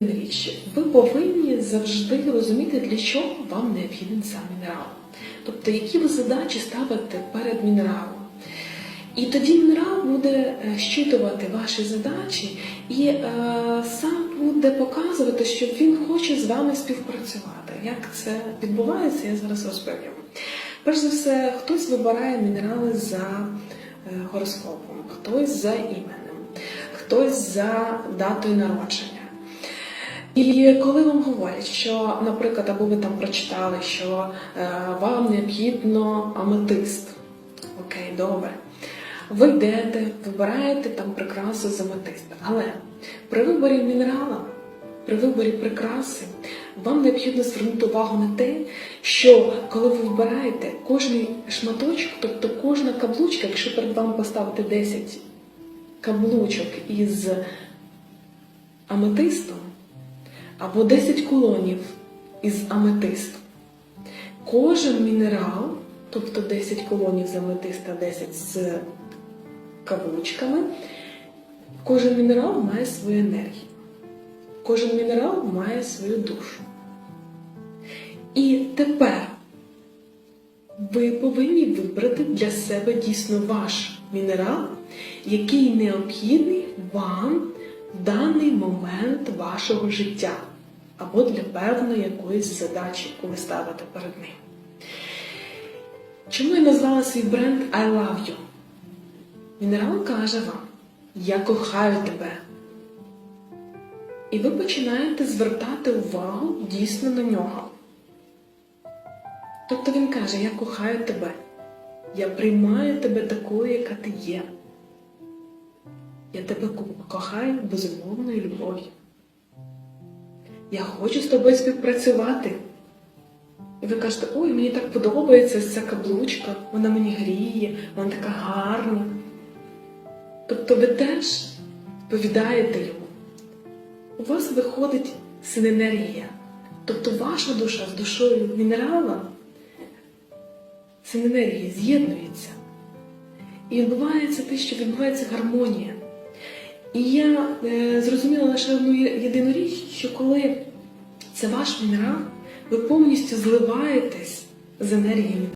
річ. Ви повинні завжди розуміти, для чого вам необхіден сам мінерал. Тобто, які ви задачі ставите перед мінералом. І тоді мінерал буде е, щитувати ваші задачі і е, сам буде показувати, що він хоче з вами співпрацювати. Як це відбувається, я зараз розповім. Перш за все, хтось вибирає мінерали за е, гороскопом, хтось за іменем, хтось за датою народження. І коли вам говорять, що, наприклад, або ви там прочитали, що е, вам необхідно аметист, окей, добре. Ви йдете, вибираєте там прикрасу з аметиста. Але при виборі мінерала, при виборі прикраси, вам необхідно звернути увагу на те, що коли ви вибираєте кожний шматочок, тобто кожна каблучка, якщо перед вами поставити 10 каблучок із аметистом, або 10 колонів із аметисту. Кожен мінерал, тобто 10 колонів з аметиста, 10 з каблучками, кожен мінерал має свою енергію. Кожен мінерал має свою душу. І тепер ви повинні вибрати для себе дійсно ваш мінерал, який необхідний вам даний момент вашого життя або для певної якоїсь задачі, яку ви ставите перед ним. Чому я назвала свій бренд I Love You? Мінерал каже вам: Я кохаю тебе. І ви починаєте звертати увагу дійсно на нього. Тобто він каже: Я кохаю тебе, я приймаю тебе такою, яка ти є. Я тебе кохаю безумовною любов'ю. Я хочу з тобою співпрацювати. І ви кажете, ой, мені так подобається ця каблучка, вона мені гріє, вона така гарна. Тобто ви теж відповідаєте йому. У вас виходить синенергія. Тобто ваша душа з душою мінерала синенергія з'єднується. І відбувається те, що відбувається гармонія. І я е, зрозуміла лише одну єдину річ, що коли це ваш мінерал, ви повністю зливаєтесь з енергією